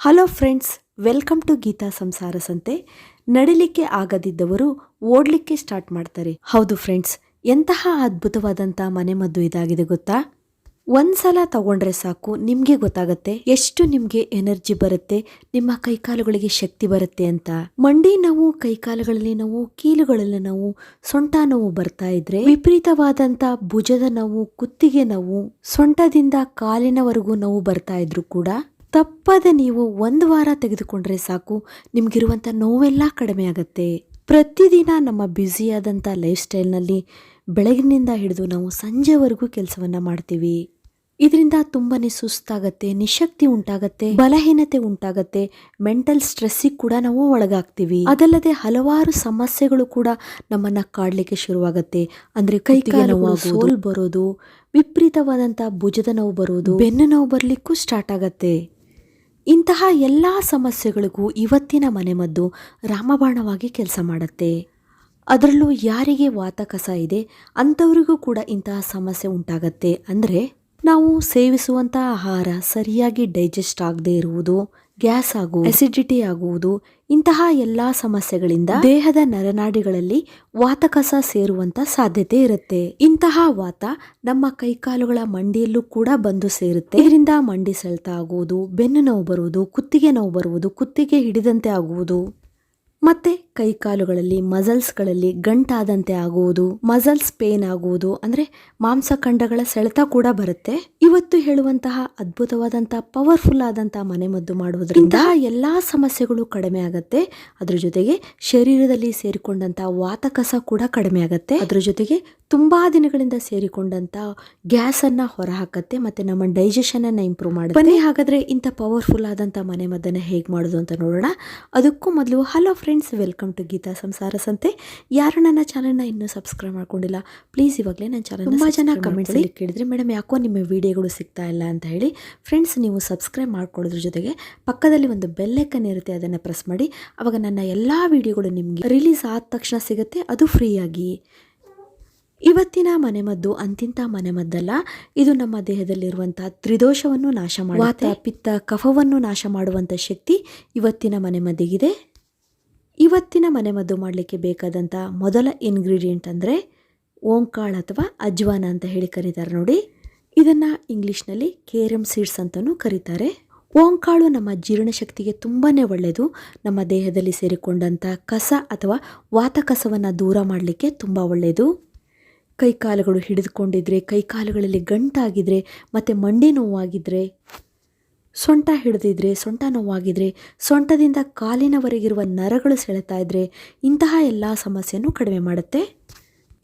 Hello friends, welcome to Geetha Samsara Sante. ನಡಿಲಿಕ್ಕೆ ಆಗದಿದ್ದವರು ಓಡಲಿಕ್ಕೆ start ಮಾಡ್ತಾರೆ. ಹೌದು friends, ಎಂತಹ ಅದ್ಭುತವಾದಂಥ ಮನೆಮದ್ದು ಇದಾಗಿದೆ ಗೊತ್ತಾ? ಒಂದ್ಸಲ ತಗೊಂಡ್ರೆ ಸಾಕು, ನಿಮಗೆ ಗೊತ್ತಾಗತ್ತೆ. ಎಷ್ಟು ನಿಮಗೆ ಎನರ್ಜಿ ಬರುತ್ತೆ, ನಿಮ್ಮ ಕೈಕಾಲುಗಳಿಗೆ ಶಕ್ತಿ ಬರುತ್ತೆ ಅಂತ. ಮಂಡಿ ನೋವು, ಕೈಕಾಲುಗಳಲ್ಲಿ ನೋವು, ಕೀಲುಗಳಲ್ಲಿ ನೋವು, ಸೊಂಟ ನೋವು ಬರ್ತಾ ಇದ್ರೆ ವಿಪರೀತವಾದಂತ ಭುಜದ ನೋವು, ಕುತ್ತಿಗೆ ನೋವು, ಸೊಂಟದಿಂದ ಕಾಲಿನವರೆಗೂ ನೋವು ಬರ್ತಾ ಇದ್ರು ಕೂಡ ತಪ್ಪದೆ ನೀವು ಒಂದು ವಾರ ತೆಗೆದುಕೊಂಡ್ರೆ ಸಾಕು ನಿಮ್ಗಿರುವಂತ ನೋವೆಲ್ಲ ಕಡಿಮೆ ಆಗತ್ತೆ. ಪ್ರತಿದಿನ ನಮ್ಮ ಬ್ಯುಸಿಯಾದಂಥ ಲೈಫ್ ಸ್ಟೈಲ್ನಲ್ಲಿ ಬೆಳಗಿನಿಂದ ಹಿಡಿದು ನಾವು ಸಂಜೆವರೆಗೂ ಕೆಲಸವನ್ನ ಮಾಡ್ತೀವಿ. ಇದರಿಂದ ತುಂಬಾನೇ ಸುಸ್ತಾಗತ್ತೆ ನಿಶಕ್ತಿ ಉಂಟಾಗತ್ತೆ ಬಲಹೀನತೆ ಉಂಟಾಗತ್ತೆ ಮೆಂಟಲ್ ಸ್ಟ್ರೆಸ್ಸಿಗೆ ಕೂಡ ನಾವು ಒಳಗಾಗ್ತೀವಿ. ಅದಲ್ಲದೆ ಹಲವಾರು ಸಮಸ್ಯೆಗಳು ಕೂಡ ನಮ್ಮನ್ನ ಕಾಡ್ಲಿಕ್ಕೆ ಶುರುವಾಗತ್ತೆ. ಅಂದ್ರೆ ಕೈ ನೋವು ಸೋಲ್ ಬರೋದು ವಿಪರೀತವಾದಂತ ಭುಜದ ನೋವು ಬರೋದು ಬೆನ್ನು ನೋವು ಬರ್ಲಿಕ್ಕೂ ಸ್ಟಾರ್ಟ್ ಆಗತ್ತೆ. ಇಂತಹ ಎಲ್ಲ ಸಮಸ್ಯೆಗಳಿಗೂ ಇವತ್ತಿನ ಮನೆಮದ್ದು ರಾಮಬಾಣವಾಗಿ ಕೆಲಸ ಮಾಡುತ್ತೆ. ಅದರಲ್ಲೂ ಯಾರಿಗೆ ವಾತಕಸ ಇದೆ, ಅಂಥವರಿಗೂ ಕೂಡ ಇಂತಹ ಸಮಸ್ಯೆ ಉಂಟಾಗತ್ತೆ. ಅಂದರೆ ನಾವು ಸೇವಿಸುವಂಥ ಆಹಾರ ಸರಿಯಾಗಿ ಡೈಜೆಸ್ಟ್ ಆಗದೇ ಇರುವುದು ಗ್ಯಾಸ್ ಆಗುವ ಅಸಿಡಿಟಿ ಆಗುವುದು, ಇಂತಹ ಎಲ್ಲ ಸಮಸ್ಯೆಗಳಿಂದ ದೇಹದ ನರನಾಡಿಗಳಲ್ಲಿ ವಾತಕಸ ಸೇರುವಂತ ಸಾಧ್ಯತೆ ಇರುತ್ತೆ. ಇಂತಹ ವಾತ ನಮ್ಮ ಕೈಕಾಲುಗಳ ಮಂಡಿಯಲ್ಲೂ ಕೂಡ ಬಂದು ಸೇರುತ್ತೆ. ಇದರಿಂದ ಮಂಡಿ ಸೆಳೆತ ಆಗುವುದು, ಬೆನ್ನು ನೋವು ಬರುವುದು, ಕುತ್ತಿಗೆ ನೋವು ಬರುವುದು, ಕುತ್ತಿಗೆ ಹಿಡಿದಂತೆ ಆಗುವುದು. ಮತ್ತೆ ಕೈಕಾಲುಗಳಲ್ಲಿ ಮಸಲ್ಸ್ಗಳಲ್ಲಿ ಗಂಟಾದಂತೆ ಆಗುವುದು ಮಸಲ್ಸ್ ಪೇನ್ ಆಗುವುದು ಅಂದ್ರೆ ಮಾಂಸಖಂಡಗಳ ಸೆಳೆತ ಕೂಡ ಬರುತ್ತೆ. ಇವತ್ತು ಹೇಳುವಂತಹ ಅದ್ಭುತವಾದಂತಹ ಪವರ್ಫುಲ್ ಆದಂತಹ ಮನೆಮದ್ದು ಮಾಡುವುದರಿಂದ ಎಲ್ಲಾ ಸಮಸ್ಯೆಗಳು ಕಡಿಮೆ ಆಗತ್ತೆ. ಅದ್ರ ಜೊತೆಗೆ ಶರೀರದಲ್ಲಿ ಸೇರಿಕೊಂಡಂತ ವಾತಕಸ ಕೂಡ ಕಡಿಮೆ ಆಗುತ್ತೆ. ಅದ್ರ ಜೊತೆಗೆ ತುಂಬಾ ದಿನಗಳಿಂದ ಸೇರಿಕೊಂಡಂತ ಗ್ಯಾಸ್ ಅನ್ನ ಹೊರಹಾಕತ್ತೆ ಮತ್ತೆ ನಮ್ಮ ಡೈಜೆಷನ್ ಅನ್ನ ಇಂಪ್ರೂವ್ ಮಾಡುತ್ತೆ. ಬನ್ನಿ. ಹಾಗಾದ್ರೆ ಇಂಥ ಪವರ್ಫುಲ್ ಆದಂತ ಮನೆಮದ್ದನ್ನ ಹೇಗೆ ಮಾಡೋದು ಅಂತ ನೋಡೋಣ. ಅದಕ್ಕೂ ಮೊದಲು hello friends welcome to Geetha Samsara Sante ಯಾರು ನನ್ನ ಚಾನಲ್ನ ಇನ್ನೂ ಸಬ್ಸ್ಕ್ರೈಬ್ ಮಾಡ್ಕೊಂಡಿಲ್ಲ ಪ್ಲೀಸ್ ಇವಾಗಲೇ ನನ್ನ ಚಾನಲ್ ತುಂಬ ಜನ ಕಮೆಂಟ್ಸಲ್ಲಿ ಕೇಳಿದ್ರೆ ಮೇಡಮ್ ಯಾಕೋ ನಿಮ್ಮ ವಿಡಿಯೋಗಳು ಸಿಗ್ತಾ ಇಲ್ಲ ಅಂತ ಹೇಳಿ ಫ್ರೆಂಡ್ಸ್ ನೀವು ಸಬ್ಸ್ಕ್ರೈಬ್ ಮಾಡ್ಕೊಳ್ಳೋದ್ರ ಜೊತೆಗೆ ಪಕ್ಕದಲ್ಲಿ ಒಂದು ಬೆಲ್ಲೈಕನ್ ಇರುತ್ತೆ ಅದನ್ನು ಪ್ರೆಸ್ ಮಾಡಿ. ಅವಾಗ ನನ್ನ ಎಲ್ಲ ವಿಡಿಯೋಗಳು ನಿಮಗೆ ರಿಲೀಸ್ ಆದ ತಕ್ಷಣ ಸಿಗುತ್ತೆ ಅದು ಫ್ರೀಯಾಗಿ ಇವತ್ತಿನ ಮನೆಮದ್ದು ಅಂತಿಂತ ಮನೆಮದ್ದಲ್ಲ ಇದು ನಮ್ಮ ದೇಹದಲ್ಲಿರುವಂತಹ ತ್ರಿದೋಷವನ್ನು ನಾಶ ಮಾಡುವ ಪಿತ್ತ ಕಫವನ್ನು ನಾಶ ಮಾಡುವಂಥ ಶಕ್ತಿ ಇವತ್ತಿನ ಮನೆಮದ್ದಿಗಿದೆ ಇವತ್ತಿನ ಮನೆಮದ್ದು ಮಾಡಲಿಕ್ಕೆ ಬೇಕಾದಂಥ ಮೊದಲ ಇಂಗ್ರೀಡಿಯೆಂಟ್ ಅಂದರೆ ಓಂಕಾಳು ಅಥವಾ ಅಜ್ವಾನ ಅಂತ ಹೇಳಿ ಕರೀತಾರೆ ನೋಡಿ. ಇದನ್ನು ಇಂಗ್ಲೀಷ್ನಲ್ಲಿ ಕೇರಮ್ ಸೀಡ್ಸ್ ಅಂತಲೂ ಕರೀತಾರೆ. ಓಂಕಾಳು ನಮ್ಮ ಜೀರ್ಣಶಕ್ತಿಗೆ ತುಂಬಾ ಒಳ್ಳೆಯದು ನಮ್ಮ ದೇಹದಲ್ಲಿ ಸೇರಿಕೊಂಡಂಥ ಕಸ ಅಥವಾ ವಾತಕಸವನ್ನು ದೂರ ಮಾಡಲಿಕ್ಕೆ ತುಂಬ ಒಳ್ಳೆಯದು ಕೈಕಾಲುಗಳು ಹಿಡಿದುಕೊಂಡಿದ್ರೆ, ಕೈಕಾಲುಗಳಲ್ಲಿ ಗಂಟಾಗಿದ್ರೆ, ಮತ್ತು ಮಂಡಿ ನೋವಾಗಿದ್ರೆ ಸೊಂಟ ಹಿಡಿದಿದ್ರೆ, ಸೊಂಟ ನೋವಾಗಿದ್ರೆ, ಸೊಂಟದಿಂದ ಕಾಲಿನವರೆಗಿರುವ ನರಗಳು ಸೆಳೆತಾ ಇದ್ರೆ ಇಂತಹ ಎಲ್ಲ ಸಮಸ್ಯೆಯನ್ನು ಕಡಿಮೆ ಮಾಡುತ್ತೆ.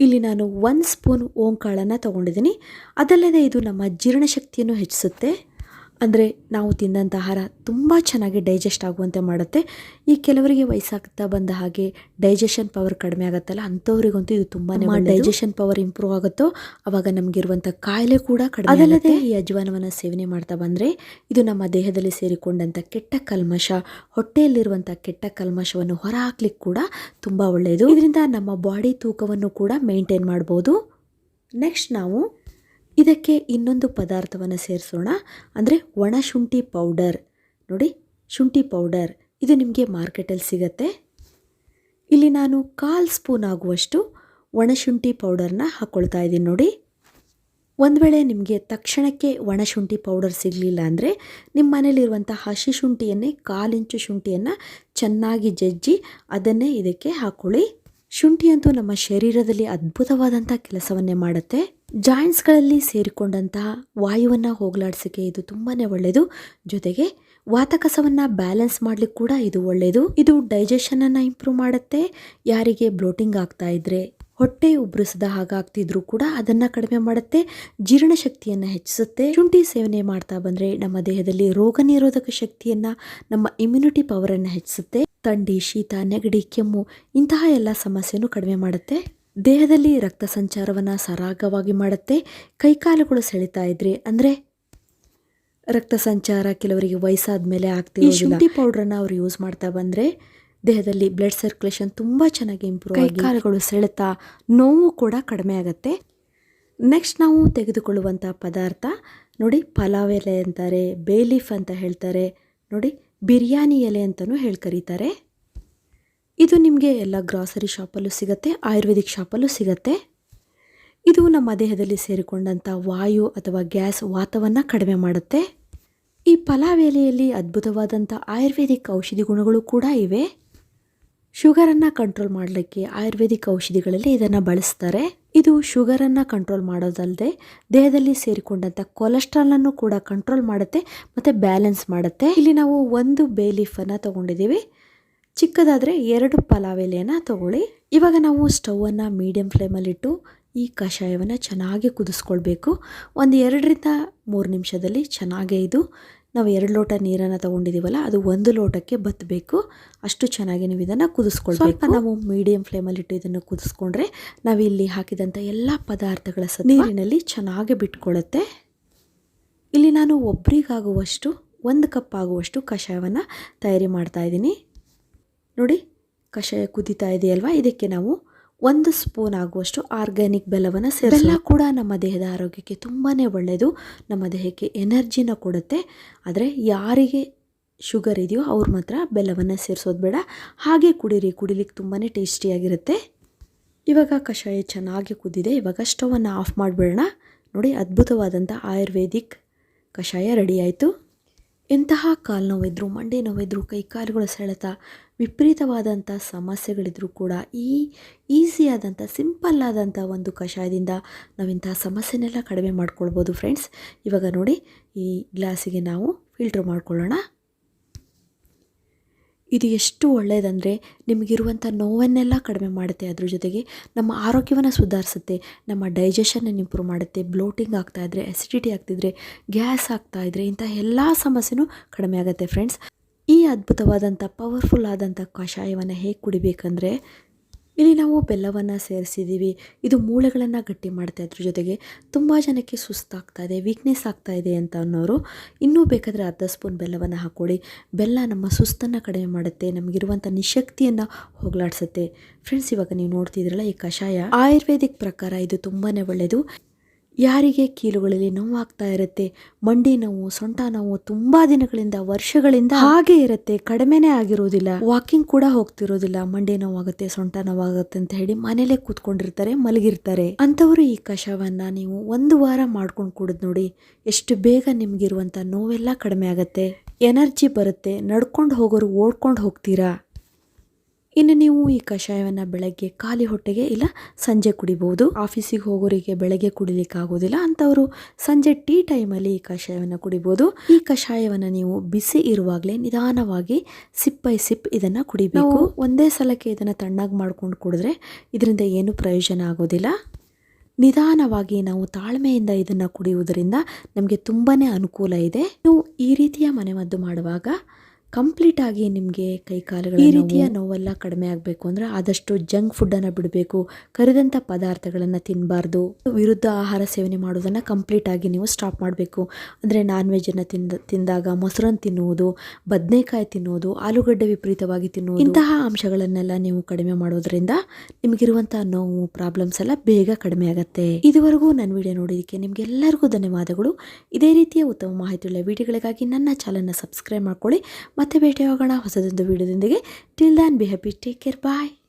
ಇಲ್ಲಿ ನಾನು ಒಂದು ಸ್ಪೂನ್ ಓಂಕಾಳನ್ನು ತಗೊಂಡಿದ್ದೀನಿ. ಅದಲ್ಲದೆ ಇದು ನಮ್ಮ ಜೀರ್ಣಶಕ್ತಿಯನ್ನು ಹೆಚ್ಚಿಸುತ್ತೆ. ಅಂದರೆ ನಾವು ತಿಂದಂಥ ಆಹಾರ ತುಂಬ ಚೆನ್ನಾಗಿ ಡೈಜೆಸ್ಟ್ ಆಗುವಂತೆ ಮಾಡುತ್ತೆ. ಈ ಕೆಲವರಿಗೆ ವಯಸ್ಸಾಗ್ತಾ ಬಂದ ಹಾಗೆ ಡೈಜೆಷನ್ ಪವರ್ ಕಡಿಮೆ ಆಗುತ್ತಲ್ಲ ಅಂಥವ್ರಿಗಂತೂ ಇದು ತುಂಬಾ ಡೈಜೆಷನ್ ಪವರ್ ಇಂಪ್ರೂವ್ ಆಗುತ್ತೋ ಅವಾಗ ನಮಗಿರುವಂಥ ಕಾಯಿಲೆ ಕೂಡ ಕಡಿಮೆ ಅದಲ್ಲದೆ ಈ ಅಜ್ವಾನವನ್ನು ಸೇವನೆ ಮಾಡ್ತಾ ಬಂದರೆ ಇದು ನಮ್ಮ ದೇಹದಲ್ಲಿ ಸೇರಿಕೊಂಡಂಥ ಕೆಟ್ಟ ಕಲ್ಮಶ ಹೊಟ್ಟೆಯಲ್ಲಿರುವಂಥ ಕೆಟ್ಟ ಕಲ್ಮಶವನ್ನು ಹೊರಹಾಕ್ಲಿಕ್ಕೆ ಕೂಡ ತುಂಬ ಒಳ್ಳೆಯದು ಇದರಿಂದ ನಮ್ಮ ಬಾಡಿ ತೂಕವನ್ನು ಕೂಡ ಮೇಂಟೈನ್ ಮಾಡ್ಬೋದು. ನೆಕ್ಸ್ಟ್ ನಾವು ಇದಕ್ಕೆ ಇನ್ನೊಂದು ಪದಾರ್ಥವನ್ನು ಸೇರಿಸೋಣ. ಅಂದರೆ ಒಣ ಶುಂಠಿ ಪೌಡರ್. ನೋಡಿ, ಶುಂಠಿ ಪೌಡರ್. ಇದು ನಿಮಗೆ ಮಾರ್ಕೆಟಲ್ಲಿ ಸಿಗತ್ತೆ. ಇಲ್ಲಿ ನಾನು ಕಾಲು ಸ್ಪೂನ್ ಆಗುವಷ್ಟು ಒಣಶುಂಠಿ ಪೌಡರ್ನ ಹಾಕ್ಕೊಳ್ತಾ ಇದ್ದೀನಿ ನೋಡಿ. ಒಂದು ವೇಳೆ ನಿಮಗೆ ತಕ್ಷಣಕ್ಕೆ ಒಣ ಶುಂಠಿ ಪೌಡರ್ ಸಿಗಲಿಲ್ಲ ಅಂದರೆ ನಿಮ್ಮ ಮನೇಲಿರುವಂಥ ಹಸಿ ಶುಂಠಿಯನ್ನೇ ಕಾಲಿಂಚು ಶುಂಠಿಯನ್ನು ಚೆನ್ನಾಗಿ ಜಜ್ಜಿ ಅದನ್ನೇ ಇದಕ್ಕೆ ಹಾಕ್ಕೊಳ್ಳಿ ಶುಂಠಿ ಅಂತೂ ನಮ್ಮ ಶರೀರದಲ್ಲಿ ಅದ್ಭುತವಾದಂಥ ಕೆಲಸವನ್ನೇ ಮಾಡುತ್ತೆ. ಜಾಯಿಂಟ್ಸ್ಗಳಲ್ಲಿ ಸೇರಿಕೊಂಡಂತಹ ವಾಯುವನ್ನು ಹೋಗಲಾಡಿಸಕ್ಕೆ ಇದು ತುಂಬಾ ಒಳ್ಳೆಯದು ಜೊತೆಗೆ ವಾತಕಸವನ್ನು ಬ್ಯಾಲೆನ್ಸ್ ಮಾಡಲಿಕ್ಕೆ ಕೂಡ ಇದು ಒಳ್ಳೆಯದು ಇದು ಡೈಜೆಷನನ್ನು ಇಂಪ್ರೂವ್ ಮಾಡುತ್ತೆ. ಯಾರಿಗೆ ಬ್ಲೋಟಿಂಗ್ ಆಗ್ತಾ ಇದ್ರೆ, ಹೊಟ್ಟೆ ಉಬ್ರಿಸದ ಹಾಗಾಗ್ತಿದ್ರು ಕೂಡ ಅದನ್ನು ಕಡಿಮೆ ಮಾಡುತ್ತೆ. ಜೀರ್ಣಶಕ್ತಿಯನ್ನು ಹೆಚ್ಚಿಸುತ್ತೆ. ಶುಂಠಿ ಸೇವನೆ ಮಾಡ್ತಾ ಬಂದರೆ ನಮ್ಮ ದೇಹದಲ್ಲಿ ರೋಗ ನಿರೋಧಕ ಶಕ್ತಿಯನ್ನು, ನಮ್ಮ ಇಮ್ಯುನಿಟಿ ಪವರನ್ನು ಹೆಚ್ಚಿಸುತ್ತೆ. ಥಂಡಿ, ಶೀತ, ನೆಗಡಿ, ಕೆಮ್ಮು ಇಂತಹ ಎಲ್ಲ ಸಮಸ್ಯೆನೂ ಕಡಿಮೆ ಮಾಡುತ್ತೆ. ದೇಹದಲ್ಲಿ ರಕ್ತ ಸಂಚಾರವನ್ನು ಸರಾಗವಾಗಿ ಮಾಡುತ್ತೆ ಕೈಕಾಲುಗಳು ಸೆಳಿತಾ ಇದ್ರೆ ಅಂದರೆ ರಕ್ತ ಸಂಚಾರ ಕೆಲವರಿಗೆ ವಯಸ್ಸಾದ ಮೇಲೆ ಆಗ್ತಿದೆ ಶುಂಠಿ ಪೌಡ್ರನ್ನ ಅವ್ರು ಯೂಸ್ ಮಾಡ್ತಾ ಬಂದರೆ ದೇಹದಲ್ಲಿ ಬ್ಲಡ್ ಸರ್ಕ್ಯುಲೇಷನ್ ತುಂಬ ಚೆನ್ನಾಗಿ ಇಂಪ್ರೂವ್ ಆಗಿ ಕಾಲುಗಳು ಸೆಳೆತ ನೋವು ಕೂಡ ಕಡಿಮೆ ಆಗುತ್ತೆ. ನೆಕ್ಸ್ಟ್ ನಾವು ತೆಗೆದುಕೊಳ್ಳುವಂಥ ಪದಾರ್ಥ ನೋಡಿ ಪಲಾವ್ ಎಲೆ ಅಂತಾರೆ ಬೇಲೀಫ್ ಅಂತ ಹೇಳ್ತಾರೆ ನೋಡಿ ಬಿರಿಯಾನಿ ಎಲೆ ಅಂತಲೂ ಹೇಳಿ ಕರೀತಾರೆ. ಇದು ನಿಮಗೆ ಎಲ್ಲ ಗ್ರಾಸರಿ ಶಾಪಲ್ಲೂ ಸಿಗುತ್ತೆ, ಆಯುರ್ವೇದಿಕ್ ಶಾಪಲ್ಲೂ ಸಿಗುತ್ತೆ. ಇದು ನಮ್ಮ ದೇಹದಲ್ಲಿ ಸೇರಿಕೊಂಡಂಥ ವಾಯು ಅಥವಾ ಗ್ಯಾಸ್ ವಾತವನ್ನು ಕಡಿಮೆ ಮಾಡುತ್ತೆ. ಈ ಪಲಾವ್ ಎಲೆಯಲ್ಲಿ ಅದ್ಭುತವಾದಂಥ ಆಯುರ್ವೇದಿಕ್ ಔಷಧಿ ಗುಣಗಳು ಕೂಡ ಇವೆ. ಶುಗರನ್ನು ಕಂಟ್ರೋಲ್ ಮಾಡಲಿಕ್ಕೆ ಆಯುರ್ವೇದಿಕ್ ಔಷಧಿಗಳಲ್ಲಿ ಇದನ್ನು ಬಳಸ್ತಾರೆ. ಇದು ಶುಗರನ್ನು ಕಂಟ್ರೋಲ್ ಮಾಡೋದಲ್ಲದೆ ದೇಹದಲ್ಲಿ ಸೇರಿಕೊಂಡಂಥ ಕೊಲೆಸ್ಟ್ರಾಲನ್ನು ಕೂಡ ಕಂಟ್ರೋಲ್ ಮಾಡುತ್ತೆ, ಮತ್ತು ಬ್ಯಾಲೆನ್ಸ್ ಮಾಡುತ್ತೆ. ಇಲ್ಲಿ ನಾವು ಒಂದು ಬೇ ಲೀಫನ್ನು ತೊಗೊಂಡಿದ್ದೀವಿ. ಚಿಕ್ಕದಾದರೆ ಎರಡು ಪಲಾವ್ ಎಲೆಯನ್ನು ತಗೊಳ್ಳಿ. ಇವಾಗ ನಾವು ಸ್ಟವನ್ನು ಮೀಡಿಯಮ್ ಫ್ಲೇಮಲ್ಲಿಟ್ಟು ಈ ಕಷಾಯವನ್ನು ಚೆನ್ನಾಗಿ ಕುದಿಸ್ಕೊಳ್ಬೇಕು. ಒಂದು ಎರಡರಿಂದ ಮೂರು ನಿಮಿಷದಲ್ಲಿ ಚೆನ್ನಾಗೇ ಇದು. ನಾವು ಎರಡು ಲೋಟ ನೀರನ್ನು ತೊಗೊಂಡಿದ್ದೀವಲ್ಲ ಅದು ಒಂದು ಲೋಟಕ್ಕೆ ಬತ್ತಬೇಕು ಅಷ್ಟು ಚೆನ್ನಾಗಿ ನೀವು ಇದನ್ನು ಕುದಿಸ್ಕೊಳ್ಬೇಕು. ನಾವು ಮೀಡಿಯಮ್ ಫ್ಲೇಮಲ್ಲಿಟ್ಟು ಇದನ್ನು ಕುದಿಸ್ಕೊಂಡ್ರೆ ನಾವು ಇಲ್ಲಿ ಹಾಕಿದಂಥ ಎಲ್ಲ ಪದಾರ್ಥಗಳ ಸ ನೀರಿನಲ್ಲಿ ಚೆನ್ನಾಗಿ ಬಿಟ್ಕೊಳ್ಳುತ್ತೆ ಇಲ್ಲಿ ನಾನು ಒಬ್ರಿಗಾಗುವಷ್ಟು ಒಂದು ಕಪ್ ಆಗುವಷ್ಟು ಕಷಾಯವನ್ನು ತಯಾರಿ ಮಾಡ್ತಾ ಇದ್ದೀನಿ. ನೋಡಿ, ಕಷಾಯ ಕುದೀತಾ ಇದೆಯಲ್ವಾ? ಇದಕ್ಕೆ ನಾವು ಒಂದು ಸ್ಪೂನ್ ಆಗುವಷ್ಟು ಆರ್ಗ್ಯಾನಿಕ್ ಬೆಲ್ಲವನ್ನು ಸೇರಿ ಬೆಲ್ಲ ಕೂಡ ನಮ್ಮ ದೇಹದ ಆರೋಗ್ಯಕ್ಕೆ ತುಂಬಾ ಒಳ್ಳೆಯದು ನಮ್ಮ ದೇಹಕ್ಕೆ ಎನರ್ಜಿನ ಕೊಡುತ್ತೆ. ಆದರೆ ಯಾರಿಗೆ ಶುಗರ್ ಇದೆಯೋ ಅವ್ರ ಮಾತ್ರ ಬೆಲ್ಲವನ್ನು ಸೇರಿಸೋದು ಬೇಡ. ಹಾಗೆ ಕುಡಿರಿ, ಕುಡಿಲಿಕ್ಕೆ ತುಂಬಾ ಟೇಸ್ಟಿಯಾಗಿರುತ್ತೆ. ಇವಾಗ ಕಷಾಯ ಚೆನ್ನಾಗಿ ಕುದ್ದಿದೆ ಇವಾಗ ಸ್ಟವನ್ನು ಆಫ್ ಮಾಡಿಬಿಡೋಣ. ನೋಡಿ ಅದ್ಭುತವಾದಂಥ ಆಯುರ್ವೇದಿಕ್ ಕಷಾಯ ರೆಡಿ ಆಯಿತು. ಎಂತಹ ಕಾಲು ನೋವಿದ್ರು ಮಂಡಿ ನೋವಿದ್ರು ಕೈ ಕಾಲುಗಳು ಸೆಳೆತ ವಿಪರೀತವಾದಂಥ ಸಮಸ್ಯೆಗಳಿದ್ರೂ ಕೂಡ ಈ ಈಸಿಯಾದಂಥ, ಸಿಂಪಲ್ ಆದಂಥ ಒಂದು ಕಷಾಯದಿಂದ ನಾವಿಂಥ ಸಮಸ್ಯೆನೆಲ್ಲ ಕಡಿಮೆ ಮಾಡ್ಕೊಳ್ಬೋದು ಫ್ರೆಂಡ್ಸ್. ಇವಾಗ ನೋಡಿ, ಈ ಗ್ಲಾಸಿಗೆ ನಾವು ಫಿಲ್ಟ್ರ್ ಮಾಡ್ಕೊಳ್ಳೋಣ. ಇದು ಎಷ್ಟು ಒಳ್ಳೆಯದಂದರೆ ನಿಮಗಿರುವಂಥ ನೋವನ್ನೆಲ್ಲ ಕಡಿಮೆ ಮಾಡುತ್ತೆ. ಅದ್ರ ಜೊತೆಗೆ ನಮ್ಮ ಆರೋಗ್ಯವನ್ನು ಸುಧಾರಿಸುತ್ತೆ, ನಮ್ಮ ಡೈಜೆಷನನ್ನು ಇಂಪ್ರೂವ್ ಮಾಡುತ್ತೆ, ಬ್ಲೋಟಿಂಗ್ ಆಗ್ತಾಯಿದ್ರೆ ಅಸಿಡಿಟಿ ಆಗ್ತಿದ್ರೆ, ಗ್ಯಾಸ್ ಆಗ್ತಾಯಿದ್ರೆ ಇಂಥ ಎಲ್ಲ ಸಮಸ್ಯೆನೂ ಕಡಿಮೆ ಆಗುತ್ತೆ ಫ್ರೆಂಡ್ಸ್. ಈ ಅದ್ಭುತವಾದಂಥ ಪವರ್ಫುಲ್ ಆದಂಥ ಕಷಾಯವನ್ನು ಹೇಗೆ ಕುಡಿಬೇಕಂದ್ರೆ, ಇಲ್ಲಿ ನಾವು ಬೆಲ್ಲವನ್ನು ಸೇರಿಸಿದ್ದೀವಿ. ಇದು ಮೂಳೆಗಳನ್ನು ಗಟ್ಟಿ ಮಾಡ್ತಾ ಇದ್ರ ಜೊತೆಗೆ ತುಂಬ ಜನಕ್ಕೆ ಸುಸ್ತಾಗ್ತಾ ಇದೆ ವೀಕ್ನೆಸ್ ಆಗ್ತಾ ಇದೆ ಅಂತ ಅನ್ನೋರು ಇನ್ನೂ ಬೇಕಾದರೆ ಅರ್ಧ ಸ್ಪೂನ್ ಬೆಲ್ಲವನ್ನು ಹಾಕ್ಕೊಳ್ಳಿ ಬೆಲ್ಲ ನಮ್ಮ ಸುಸ್ತನ್ನು ಕಡಿಮೆ ಮಾಡುತ್ತೆ, ನಮಗಿರುವಂಥ ನಿಶಕ್ತಿಯನ್ನು ಹೋಗಲಾಡಿಸುತ್ತೆ. ಫ್ರೆಂಡ್ಸ್ ಇವಾಗ ನೀವು ನೋಡ್ತಿದ್ರಲ್ಲ ಈ ಕಷಾಯ. ಆಯುರ್ವೇದಿಕ್ ಪ್ರಕಾರ ಇದು ತುಂಬಾ ಒಳ್ಳೆಯದು ಯಾರಿಗೆ ಕೀಲುಗಳಲ್ಲಿ ನೋವಾಗ್ತಾ ಇರುತ್ತೆ? ಮಂಡಿ ನೋವು, ಸೊಂಟ ನೋವು ತುಂಬಾ ದಿನಗಳಿಂದ, ವರ್ಷಗಳಿಂದ ಹಾಗೆ ಇರುತ್ತೆ, ಕಡಿಮೆನೇ ಆಗಿರೋದಿಲ್ಲ. ವಾಕಿಂಗ್ ಕೂಡ ಹೋಗ್ತಿರೋದಿಲ್ಲ. ಮಂಡಿ ನೋವಾಗುತ್ತೆ, ಸೊಂಟ ನೋವಾಗುತ್ತೆ ಅಂತ ಹೇಳಿ ಮನೇಲೆ ಕೂತ್ಕೊಂಡಿರ್ತಾರೆ, ಮಲಗಿರ್ತಾರೆ. ಅಂತವರು ಈ ಕಷವನ್ನ ನೀವು ಒಂದು ವಾರ ಮಾಡ್ಕೊಂಡು ಕುಡಿದ್ ನೋಡಿ ಎಷ್ಟು ಬೇಗ ನಿಮ್ಗಿರುವಂತ ನೋವೆಲ್ಲ ಕಡಿಮೆ ಆಗುತ್ತೆ. ಎನರ್ಜಿ ಬರುತ್ತೆ. ನಡ್ಕೊಂಡು ಹೋಗೋರು ಓಡ್ಕೊಂಡು ಹೋಗ್ತೀರಾ? ಇನ್ನು ನೀವು ಈ ಕಷಾಯವನ್ನು ಬೆಳಗ್ಗೆ ಖಾಲಿ ಹೊಟ್ಟೆಗೆ ಇಲ್ಲ ಸಂಜೆ ಕುಡಿಬಹುದು ಆಫೀಸಿಗೆ ಹೋಗೋರಿಗೆ ಬೆಳಗ್ಗೆ ಕುಡಿಲಿಕ್ಕೆ ಆಗೋದಿಲ್ಲ ಅಂಥವರು ಸಂಜೆ ಟೀ ಟೈಮಲ್ಲಿ ಈ ಕಷಾಯವನ್ನು ಕುಡಿಬೋದು. ಈ ಕಷಾಯವನ್ನು ನೀವು ಬಿಸಿ ಇರುವಾಗಲೇ ನಿಧಾನವಾಗಿ ಸಿಪ್ ಬೈ ಸಿಪ್ ಇದನ್ನು ಕುಡಿಬೇಕು. ಒಂದೇ ಸಲಕ್ಕೆ ಇದನ್ನು ತಣ್ಣಗೆ ಮಾಡ್ಕೊಂಡು ಕುಡಿದ್ರೆ ಇದರಿಂದ ಏನು ಪ್ರಯೋಜನ ಆಗೋದಿಲ್ಲ. ನಿಧಾನವಾಗಿ ನಾವು ತಾಳ್ಮೆಯಿಂದ ಇದನ್ನು ಕುಡಿಯುವುದರಿಂದ ನಮಗೆ ತುಂಬಾ ಅನುಕೂಲ ಇದೆ. ನೀವು ಈ ರೀತಿಯ ಮನೆಮದ್ದು ಮಾಡುವಾಗ ಕಂಪ್ಲೀಟ್ ಆಗಿ ನಿಮಗೆ ಕೈ ಕಾಲುಗಳು ಈ ರೀತಿಯ ನೋವೆಲ್ಲ ಕಡಿಮೆ ಆಗಬೇಕು ಅಂದರೆ ಆದಷ್ಟು ಜಂಕ್ ಫುಡ್ಡನ್ನು ಬಿಡಬೇಕು ಕರಿದಂಥ ಪದಾರ್ಥಗಳನ್ನು ತಿನ್ನಬಾರ್ದು ವಿರುದ್ಧ ಆಹಾರ ಸೇವನೆ ಮಾಡೋದನ್ನು ಕಂಪ್ಲೀಟ್ ಆಗಿ ನೀವು ಸ್ಟಾಪ್ ಮಾಡಬೇಕು. ಅಂದರೆ ನಾನ್ ವೆಜ್ಜನ್ನು ತಿಂದ ತಿಂದಾಗ ಮೊಸರನ್ನು ತಿನ್ನುವುದು ಬದನೆಕಾಯಿ ತಿನ್ನುವುದು ಆಲೂಗಡ್ಡೆ ವಿಪರೀತವಾಗಿ ತಿನ್ನುವುದು. ಇಂತಹ ಅಂಶಗಳನ್ನೆಲ್ಲ ನೀವು ಕಡಿಮೆ ಮಾಡೋದ್ರಿಂದ ನಿಮಗಿರುವಂಥ ನೋವು ಪ್ರಾಬ್ಲಮ್ಸ್ ಎಲ್ಲ ಬೇಗ ಕಡಿಮೆ ಆಗುತ್ತೆ. ಇದುವರೆಗೂ ನನ್ನ ವಿಡಿಯೋ ನೋಡೋದಕ್ಕೆ ನಿಮಗೆಲ್ಲರಿಗೂ ಧನ್ಯವಾದಗಳು. ಇದೇ ರೀತಿಯ ಉತ್ತಮ ಮಾಹಿತಿಯುಳ್ಳ ವಿಡಿಯೋಗಳಿಗಾಗಿ ನನ್ನ ಚಾನಲ್ನ ಸಬ್ಸ್ಕ್ರೈಬ್ ಮಾಡ್ಕೊಳ್ಳಿ. ಮತ್ತೆ ಭೇಟಿಯಾಗೋಣ ಹೊಸದೊಂದು ವಿಡಿಯೋದೊಂದಿಗೆ. Till then be happy take care bye